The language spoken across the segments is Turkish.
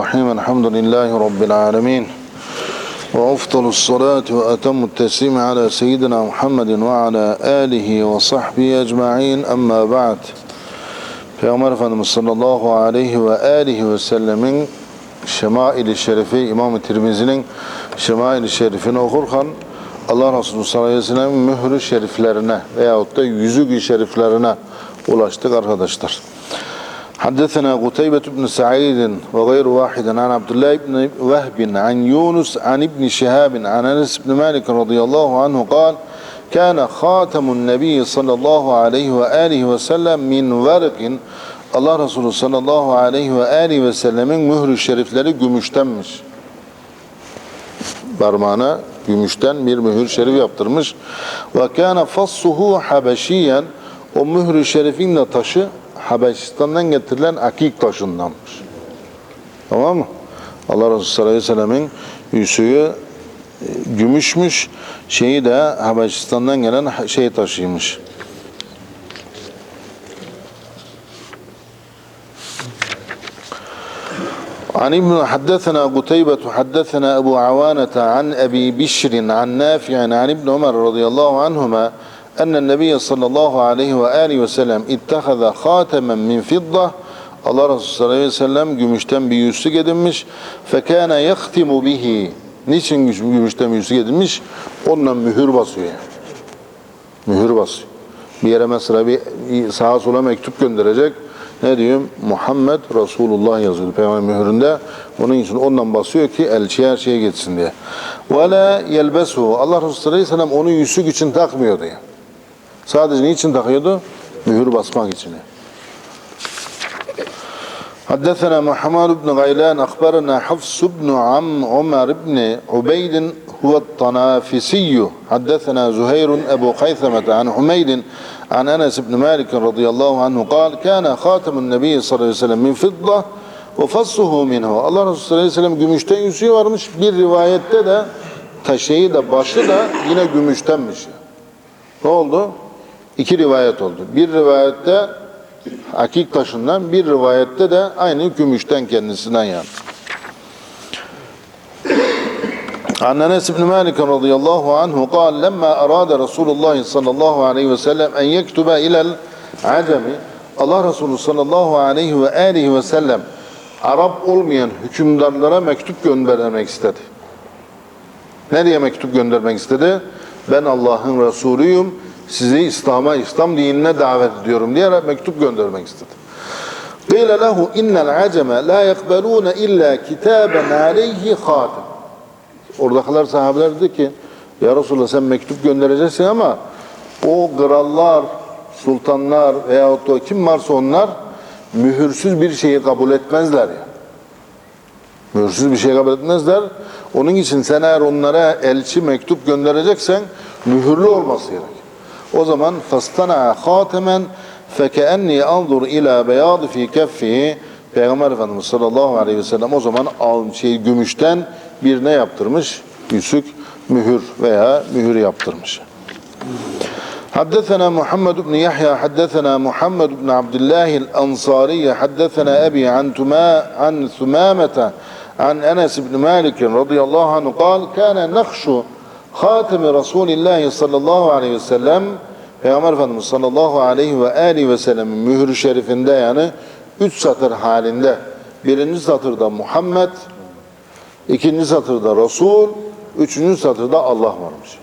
الرحيم الحمد لله رب العالمين وأفضل الصلاة وأتم التسليم على سيدنا محمد وعلى آله وصحبه أجمعين أما بعد Peygamber Efendimiz sallallahu aleyhi ve aleyhi ve sellemin Şemail-i Şerifi İmam-ı Tirmizi'nin Şemail-i Şerifini okurken Allah Resulü sallallahu aleyhi ve sellem'in mührü şeriflerine veyahut da yüzük-i şeriflerine ulaştık arkadaşlar. حدثنا قتيبة بن سعيد وغير واحد عن عبد الله بن وهب عن يونس عن ابن شهاب عن أنس بن مالك رضي الله عنه قال كان خاتم النبي صلى الله عليه وآله وسلم من ورق Allah Resulü sallallahu aleyhi ve aleyhi ve sellemin mührü şerifleri gümüştenmiş. Parmağına gümüşten bir mühür şerif yaptırmış. Ve kana fassuhu habeşiyen o mührü şerifin de taşı Habeşistan'dan getirilen akik taşındanmış. Tamam mı? Allah Resulü sallallahu aleyhi ve sellemin yüzüğü e, gümüşmüş, şeyi de Habeşistan'dan gelen şey taşıymış. عن ابن حدثنا قتيبة حدثنا أبو عوانة عن أبي بشر عن نافع عن ابن عمر رضي الله عنهما أن النبي صلى الله عليه وآله وسلم اتخذ خاتما من فضة Allah Resulü sallallahu aleyhi ve sellem gümüşten bir yüzük edinmiş. Fekâne yahtimu bihi. Niçin gümüşten bir yüzük edinmiş? Onunla mühür basıyor yani. Mühür basıyor. Bir yere mesela bir sağa sola mektup gönderecek. Ne diyor? Muhammed Resulullah yazıyor Peygamber mühüründe. Onun için ondan basıyor ki elçi her şeye geçsin diye. Ve la yelbesu. Allah Resulü sallallahu aleyhi ve sellem onu yüzük için takmıyordu yani. Sadece niçin takıyordu? Mühür basmak için. حدثنا محمد بن غيلان أخبرنا حفص بن عم عمر بن عبيد هو الطنافسي حدثنا زهير أبو خيثمة عن حميد عن أنس بن مالك رضي الله عنه قال كان خاتم النبي صلى الله عليه وسلم من فضة وفصه منه Allah Resulü sallallahu aleyhi ve sellem gümüşten yüzüğü varmış. Bir rivayette de taşeyi de başı da yine gümüştenmiş. Ne oldu? İki rivayet oldu. Bir rivayette akik taşından, bir rivayette de aynı gümüşten kendisinden yani. عن أنس بن مالك رضي الله عنه قال لما أراد رسول الله صلى الله عليه وسلم أن يكتب إلى العجم Allah Resulü sallallahu aleyhi ve aleyhi ve sellem Arap olmayan hükümdarlara mektup göndermek istedi. Nereye mektup göndermek istedi? Ben Allah'ın Resulüyüm, sizi İslam'a, İslam dinine davet ediyorum diye mektup göndermek istedi. قِيلَ لَهُ اِنَّ الْعَجَمَ لَا يَقْبَلُونَ اِلَّا كِتَابًا عَلَيْهِ خَاتِمٍ Oradakiler sahabeler dedi ki, Ya Resulallah sen mektup göndereceksin ama o krallar, sultanlar veyahut da kim varsa onlar mühürsüz bir şeyi kabul etmezler ya. Mühürsüz bir şey kabul etmezler. Onun için sen eğer onlara elçi mektup göndereceksen mühürlü olması gerek. O zaman fastana hatemen fekeenni anzur ila beyad fi keffihi Peygamber Efendimiz sallallahu aleyhi ve sellem o zaman al şey gümüşten bir ne yaptırmış? Yüzük, mühür veya mühür yaptırmış. حدثنا محمد بن يحيى حدثنا محمد بن عبد الله الأنصاري حدثنا أبي عن تما عن ثمامة عن أنس بن مالك رضي الله عنه قال كان نخش Hatem-i Resulillah sallallahu aleyhi ve sellem Peygamber Efendimiz sallallahu aleyhi ve aleyhi ve sellemin mührü şerifinde yani üç satır halinde. Birinci satırda Muhammed, ikinci satırda Resul, üçüncü satırda Allah varmış.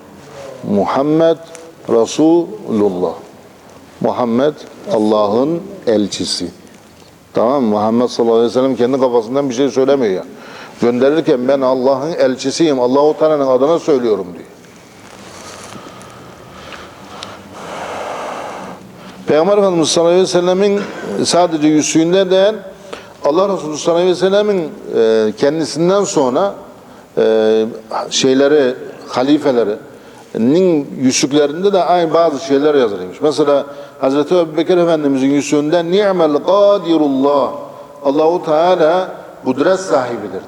Muhammed Resulullah. Muhammed Allah'ın elçisi. Tamam? Muhammed sallallahu aleyhi ve sellem kendi kafasından bir şey söylemiyor. Yani. Gönderirken ben Allah'ın elçisiyim. Allah-u Teala'nın adına söylüyorum diyor. Peygamber Efendimiz sallallahu aleyhi ve sellemin sadece yüzüğünde değil, Allah Resulü sallallahu aleyhi ve sellemin e, kendisinden sonra e, şeyleri, halifelerinin yüzüklerinde de aynı bazı şeyler yazılıymış. Mesela Hazreti Ebubekir Efendimizin yüzüğünde ni'mel qadirullah Allahu Teala kudret sahibidir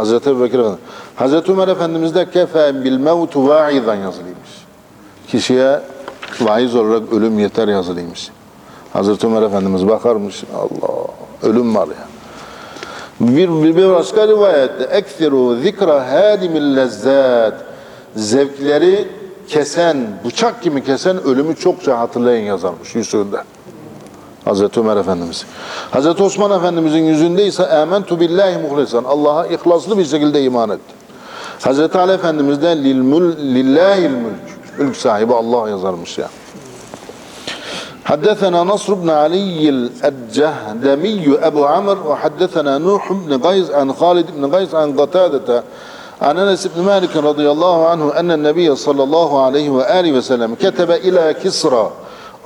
Hazreti Ebubekir Efendimiz. Hazreti Ömer Efendimiz de kefe bil mevtu vaizan yazılıymış. Kişiye vaiz olarak ölüm yeter yazılıymış. Hazreti Ömer Efendimiz bakarmış Allah ölüm var ya. Bir, bir, bir başka rivayette eksiru zikra hadimil lezzat zevkleri kesen, bıçak gibi kesen ölümü çokça hatırlayın yazarmış yüzünde. Hazreti Ömer Efendimiz. Hazreti Osman Efendimizin yüzünde ise amentu billahi muhlisan. Allah'a ihlaslı bir şekilde iman etti. Hazreti Ali Efendimiz de lil mül, lillahil mülk. Mülk sahibi Allah yazarmış ya. حدثنا نصر بن علي الجهدمي أبو عمرو وحدثنا نوح بن قيس عن خالد بن قيس عن قتادة عن أنس بن مالك رضي الله عنه أن النبي صلى الله عليه وآله وسلم كتب إلى كسرى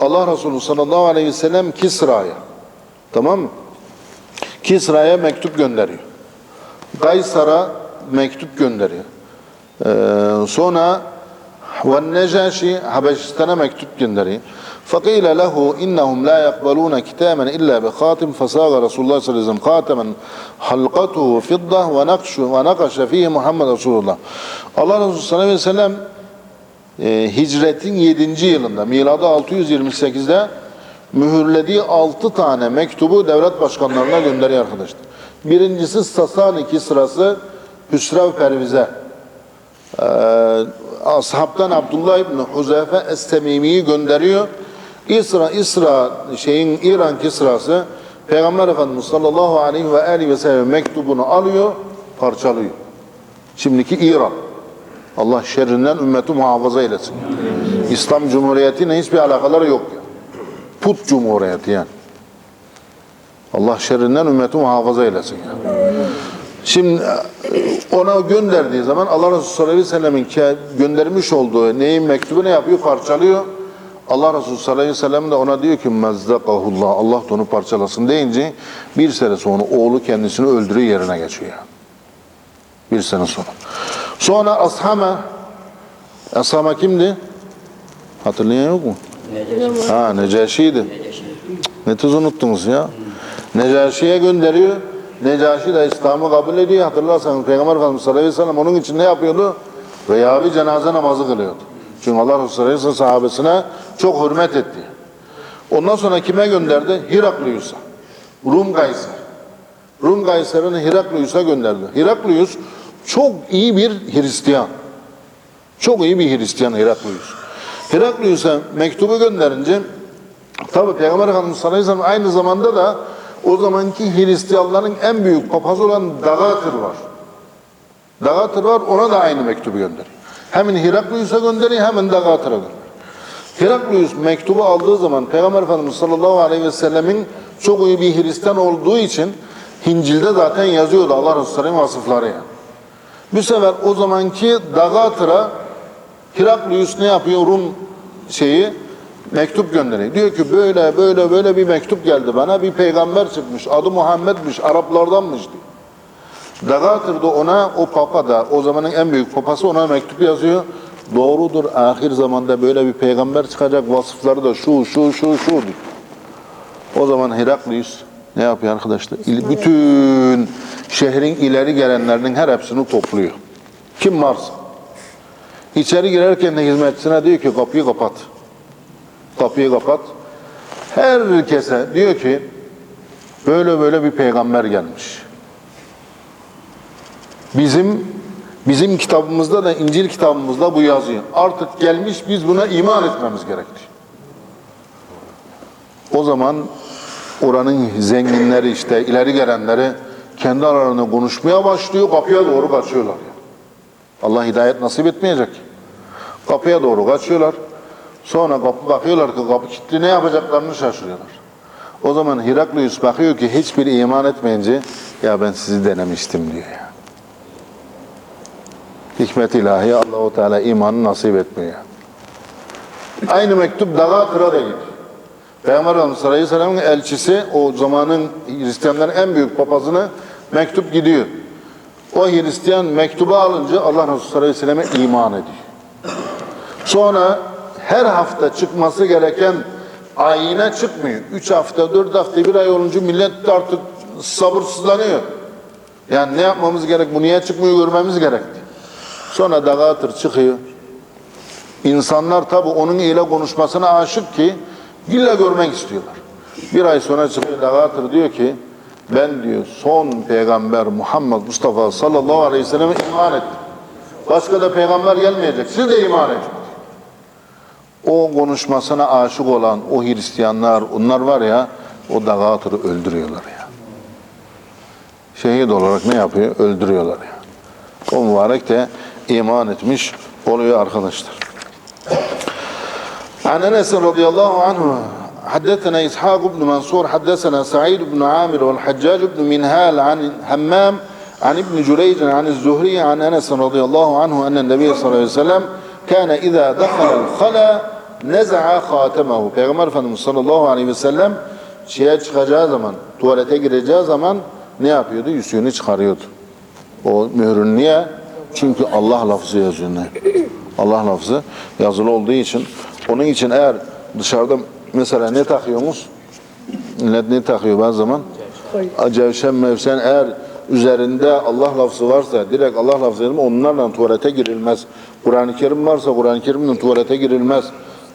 Allah Resulü sallallahu aleyhi ve sellem Kisra'ya tamam mı? Kisra'ya mektup gönderiyor. Kaysar'a mektup gönderiyor. Ee, sonra ve Necaşi Habeşistan'a mektup gönderiyor. فقيل له إنهم لا يقبلون كتابا إلا بخاتم فصاغ رسول الله صلى الله عليه وسلم خاتما حلقته فضة ونقش ونقش فيه محمد رسول الله Allah Resulü sallallahu aleyhi ve sellem e, hicretin 7. yılında miladı 628'de mühürlediği 6 tane mektubu devlet başkanlarına gönderiyor arkadaşlar. Birincisi Sasani sırası Hüsrev Perviz'e. Ee, ashabtan Abdullah İbni Huzeyfe Es-Semimi'yi gönderiyor. İsra, İsra şeyin İran Kisrası Peygamber Efendimiz sallallahu aleyhi ve aleyhi ve sellem mektubunu alıyor, parçalıyor. Şimdiki İran. Allah şerrinden ümmeti muhafaza eylesin. İslam Cumhuriyeti'yle hiçbir alakaları yok. ya. Put Cumhuriyeti yani. Allah şerrinden ümmeti muhafaza eylesin. Şimdi e, ona gönderdiği zaman Allah Resulü sallallahu aleyhi ve sellemin göndermiş olduğu neyin mektubu ne yapıyor? Parçalıyor. Allah Resulü sallallahu aleyhi ve sellem de ona diyor ki mezdakahullah Allah da onu parçalasın deyince bir sene sonra oğlu kendisini öldürüyor yerine geçiyor. Bir sene sonra. Sonra Ashama Ashama kimdi? Hatırlayan yok mu? Ha Necaşi'ydi. Ne tez unuttunuz ya? Necaşi'ye gönderiyor. Necaşi de İslam'ı kabul ediyor. Hatırlarsanız Peygamber Efendimiz sallallahu aleyhi ve sellem onun için ne yapıyordu? Veya bir cenaze namazı kılıyordu. Çünkü Allah Resulü sallallahu aleyhi ve sellem sahabesine çok hürmet etti. Ondan sonra kime gönderdi? Hiraklius'a. Rum Kayser. Rum Kayser'ini Hiraklius'a gönderdi. Hiraklius çok iyi bir Hristiyan. Çok iyi bir Hristiyan Heraklius. Heraklius'a mektubu gönderince tabi Peygamber Efendimiz sallallahu aynı zamanda da o zamanki Hristiyanların en büyük papazı olan Dagatır var. Dagatır var ona da aynı mektubu gönderiyor. Hemen Heraklius'a gönderiyor hemen Dagatır'a gönderiyor. Heraklius mektubu aldığı zaman Peygamber Efendimiz sallallahu aleyhi ve sellemin çok iyi bir Hristiyan olduğu için Hincil'de zaten yazıyordu Allah Resulü sallallahu aleyhi ve sellem vasıfları yani. Bu sefer o zamanki Dagatır'a Heraklius ne yapıyor? Rum şeyi mektup gönderiyor. Diyor ki böyle böyle böyle bir mektup geldi bana. Bir peygamber çıkmış. Adı Muhammed'miş. Araplardanmış diyor. Dagatır da ona o papa da o zamanın en büyük papası ona mektup yazıyor. Doğrudur ahir zamanda böyle bir peygamber çıkacak vasıfları da şu şu şu şu diyor. O zaman Heraklius ne yapıyor arkadaşlar? İl- Bütün şehrin ileri gelenlerinin her hepsini topluyor. Kim varsa. İçeri girerken de hizmetçisine diyor ki kapıyı kapat. Kapıyı kapat. Herkese diyor ki böyle böyle bir peygamber gelmiş. Bizim bizim kitabımızda da İncil kitabımızda bu yazıyor. Artık gelmiş biz buna iman etmemiz gerekti. O zaman oranın zenginleri işte ileri gelenleri kendi aralarında konuşmaya başlıyor. Kapıya doğru kaçıyorlar. Allah hidayet nasip etmeyecek. Kapıya doğru kaçıyorlar. Sonra kapı bakıyorlar ki kapı kilitli ne yapacaklarını şaşırıyorlar. O zaman Heraklius bakıyor ki hiçbir iman etmeyince ya ben sizi denemiştim diyor. Hikmet ilahi Allah-u Teala imanı nasip etmiyor. Aynı mektup Dagatır'a da gidiyor. Peygamber Efendimiz sallallahu aleyhi ve sellem'in elçisi o zamanın Hristiyanların en büyük papazına mektup gidiyor. O Hristiyan mektubu alınca Allah Resulü sallallahu aleyhi ve selleme iman ediyor. Sonra her hafta çıkması gereken ayine çıkmıyor. Üç hafta, dört hafta, bir ay olunca millet artık sabırsızlanıyor. Yani ne yapmamız gerek, bu niye çıkmıyor görmemiz gerekti. Sonra Dagatır çıkıyor. İnsanlar tabi onun ile konuşmasına aşık ki illa görmek istiyorlar. Bir ay sonra çıkıyor Dagatır diyor ki Ben diyor son peygamber Muhammed Mustafa sallallahu aleyhi ve selleme iman ettim. Başka da peygamber gelmeyecek. Siz de iman edin. O konuşmasına aşık olan o Hristiyanlar, onlar var ya, o dagatırı öldürüyorlar ya. Şehit olarak ne yapıyor? Öldürüyorlar ya. O mübarek de iman etmiş oluyor arkadaşlar. عن انس رضي الله عنه حدثنا اسحاق بن منصور حدثنا سعيد بن عامر والحجاج بن منهال عن همام عن ابن جريج عن الزهري عن انس رضي الله عنه ان النبي صلى الله عليه وسلم كان اذا دخل الخلا نزع خاتمه Peygamber Efendimiz sallallahu aleyhi ve sellem şeye çıkacağı zaman, tuvalete gireceği zaman ne yapıyordu? Yüzüğünü çıkarıyordu. O mührün niye? Çünkü Allah lafzı yazıyor. ne? Allah lafzı yazılı olduğu için. onun için eğer dışarıda mesela ne takıyorsunuz? Millet ne takıyor bazı zaman? Cevşen mevsen eğer üzerinde Allah lafzı varsa direkt Allah lafzı yazılır, onlarla tuvalete girilmez. Kur'an-ı Kerim varsa Kur'an-ı Kerim'le tuvalete girilmez.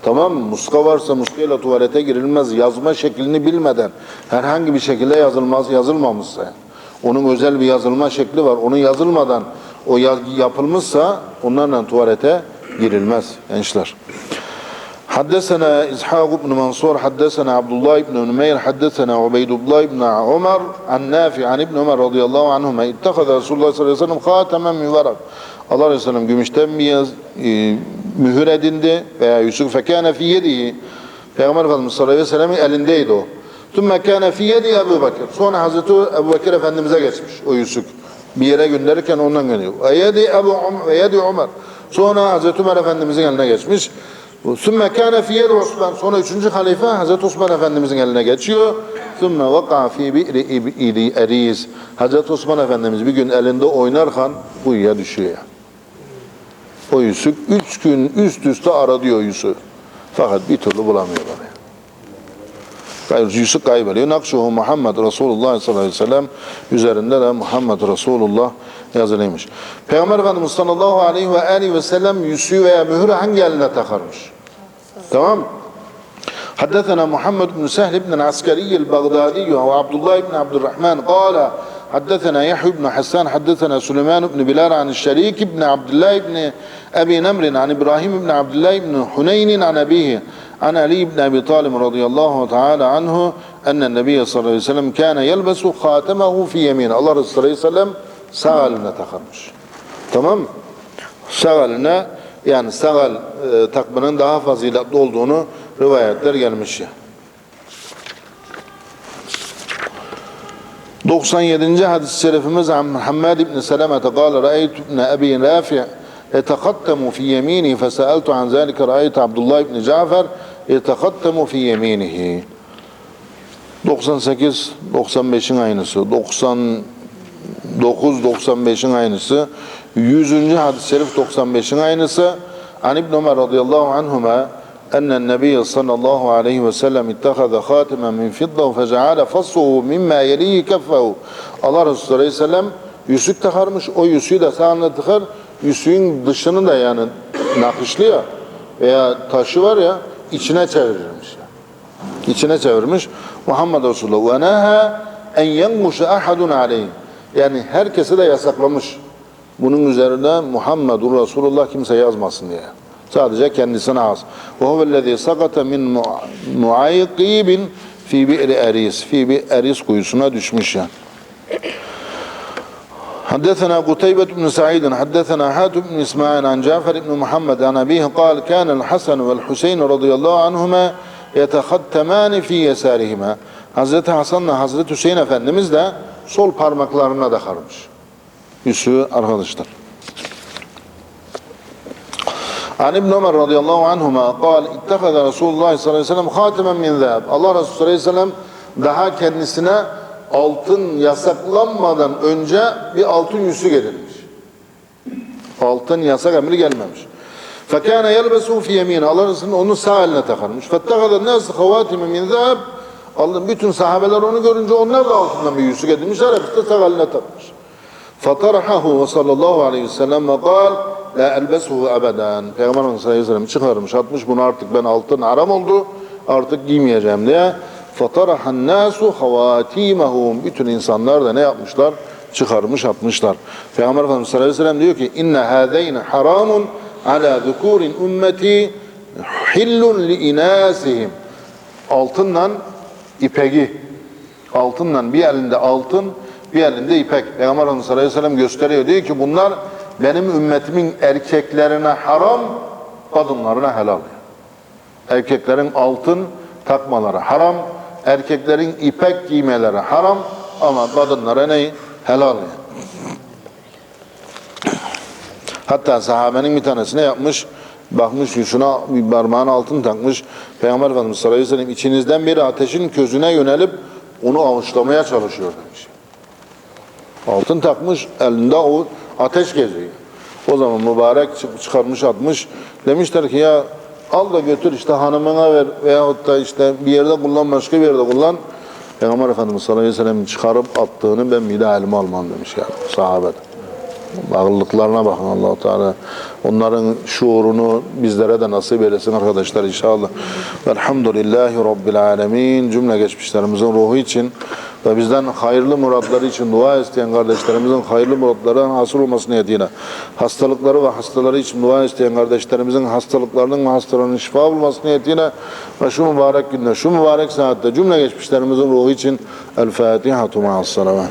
Tamam mı? Muska varsa muskayla tuvalete girilmez. Yazma şeklini bilmeden herhangi bir şekilde yazılmaz, yazılmamışsa. Onun özel bir yazılma şekli var. Onu yazılmadan o yapılmışsa onlarla tuvalete girilmez gençler. حدثنا إسحاق بن منصور حدثنا عبد الله بن نمير حدثنا عبيد الله بن عمر عن نافع عن ابن عمر رضي الله عنهما اتخذ رسول الله صلى الله عليه وسلم خاتما من ورق Allah Resulü Sellem gümüşten bir yaz, e, mühür edindi veya Yusuf fekâne fi yedihi Peygamber Efendimiz sallallahu aleyhi ve sellem'in elindeydi o. Tümme kâne fi yedi Ebu Bekir. Sonra Hazreti Ebu Bekir Efendimiz'e geçmiş o Yusuf. Bir yere gönderirken ondan gönderiyor. Ve yedi Ebu Um- ve yedi Ömer. Sonra Hazreti Ömer Efendimiz'in eline geçmiş. Sümme kâne fi yedi Osman. Sonra üçüncü halife Hazreti Osman Efendimiz'in eline geçiyor. Sümme vaka fi bi'ri ib'i eriz. Hazreti Osman Efendimiz bir gün elinde oynarken kuyuya düşüyor. O Yusuf üç gün üst üste aradı o Yusuf. Fakat bir türlü bulamıyorlar. Gayrı Yusuf kaybediyor. Nakşuhu Muhammed Resulullah sallallahu aleyhi ve sellem üzerinde de Muhammed Resulullah yazılıymış. Peygamber Efendimiz sallallahu aleyhi ve aleyhi ve sellem yüzüğü veya mühürü hangi eline takarmış? Tamam حدثنا محمد بن سهل بن العسكري البغدادي وعبد الله بن عبد الرحمن قال حدثنا يحيى بن حسان حدثنا سليمان بن بلال عن الشريك بن عبد الله بن أبي نمر عن إبراهيم بن عبد الله بن حنين عن أبيه عن علي بن أبي طالب رضي الله تعالى عنه أن النبي صلى الله عليه وسلم كان يلبس خاتمه في يمينه الله صلى الله عليه وسلم sağ eline takarmış. Tamam mı? Sağ eline yani sağ el e, takmanın daha faziletli olduğunu rivayetler gelmiş ya. 97. hadis-i şerifimiz an Muhammed ibn Seleme قال رأيت ابن أبي نافع يتختم في يمينه فسألت عن ذلك رأيت عبد الله بن جعفر يتختم في يمينه 98 95'in aynısı 99 95'in aynısı 100. hadis-i şerif 95'in aynısı An İbn Ömer radıyallahu anhuma أن النبي صلى الله عليه وسلم اتخذ خاتما من فضة فجعل فصه مما يليه كفه Allah Resulü Aleyhisselam yüzük takarmış. O yüzüğü de sağına tıkar. Yüzüğün dışını da yani nakışlıyor veya taşı var ya içine çevirirmiş. İçine çevirmiş. Muhammed Resulullah ve neha en yenguşe ahadun aleyh. Yani herkese de yasaklamış. Bunun üzerine Muhammedur Resulullah kimse yazmasın diye. Sadece kendisine az. Ve huvellezî sakata min muayyikîbin fi bi'ri eris. Fi bir eris kuyusuna düşmüş yani. حدثنا قتيبة بن سعيد حدثنا حاتم بن إسماعيل عن جعفر بن محمد عن أبيه قال كان الحسن والحسين رضي الله عنهما يتختمان في يسارهما Hazreti Hasan'la Hazreti Hüseyin Efendimiz de sol parmaklarına takarmış. Yüzüğü arkadaşlar. An İbn Ömer radıyallahu anhuma قال اتخذ رسول الله sallallahu aleyhi ve sellem خاتما min ذهب. Allah Resulü sallallahu aleyhi ve sellem daha kendisine altın yasaklanmadan önce bir altın yüzük edilmiş. Altın yasak emri gelmemiş. فَكَانَ يَلْبَسُوا فِي يَم۪ينَ Allah Resulü onu sağ eline takarmış. فَاتَّخَذَ النَّاسِ خَوَاتِمِ مِنْ ذَهَبٍ Allah, bütün sahabeler onu görünce onlar da altından bir yüzük edilmişler. Hepsi de sağ eline takmış. فَطَرَحَهُ وَصَلَّى اللّٰهُ عَلَيْهِ وسلم وَقَالْ لَا أَلْبَسُهُ أَبَدًا Peygamber sallallahu aleyhi ve sellem çıkarmış atmış bunu artık ben altın haram oldu artık giymeyeceğim diye. فَطَرَحَ النَّاسُ خَوَاتِيمَهُمْ Bütün insanlar da ne yapmışlar? Çıkarmış atmışlar. Peygamber Efendimiz sallallahu aleyhi ve sellem diyor ki inne hâzeyne haramun ala zukurin ümmeti hillun li inasihim altından ipeki altından bir elinde altın bir elinde ipek. Peygamber Efendimiz sallallahu aleyhi ve sellem gösteriyor. Diyor ki bunlar benim ümmetimin erkeklerine haram kadınlarına helal. Erkeklerin altın takmaları haram erkeklerin ipek giymeleri haram ama kadınlara ne? Helal Hatta sahabenin bir tanesi ne yapmış? Bakmış şuna bir parmağına altın takmış. Peygamber Efendimiz sallallahu aleyhi ve sellem içinizden biri ateşin közüne yönelip onu avuçlamaya çalışıyor demiş. Altın takmış, elinde o ateş geziyor. O zaman mübarek çık- çıkarmış atmış. Demişler ki ya al da götür işte hanımına ver veyahut da işte bir yerde kullan başka bir yerde kullan. Peygamber Efendimiz sallallahu aleyhi ve sellem çıkarıp attığını ben bir daha elime almam demiş yani sahabe. Bağlılıklarına bakın allah Teala. Onların şuurunu bizlere de nasip eylesin arkadaşlar inşallah. Velhamdülillahi Rabbil alemin. Cümle geçmişlerimizin ruhu için ve bizden hayırlı muratları için dua isteyen kardeşlerimizin hayırlı muratlarının hasıl olması niyetiyle hastalıkları ve hastaları için dua isteyen kardeşlerimizin hastalıklarının ve hastalarının şifa bulması niyetiyle ve şu mübarek günde, şu mübarek saatte cümle geçmişlerimizin ruhu için El Fatiha ma'as salavat.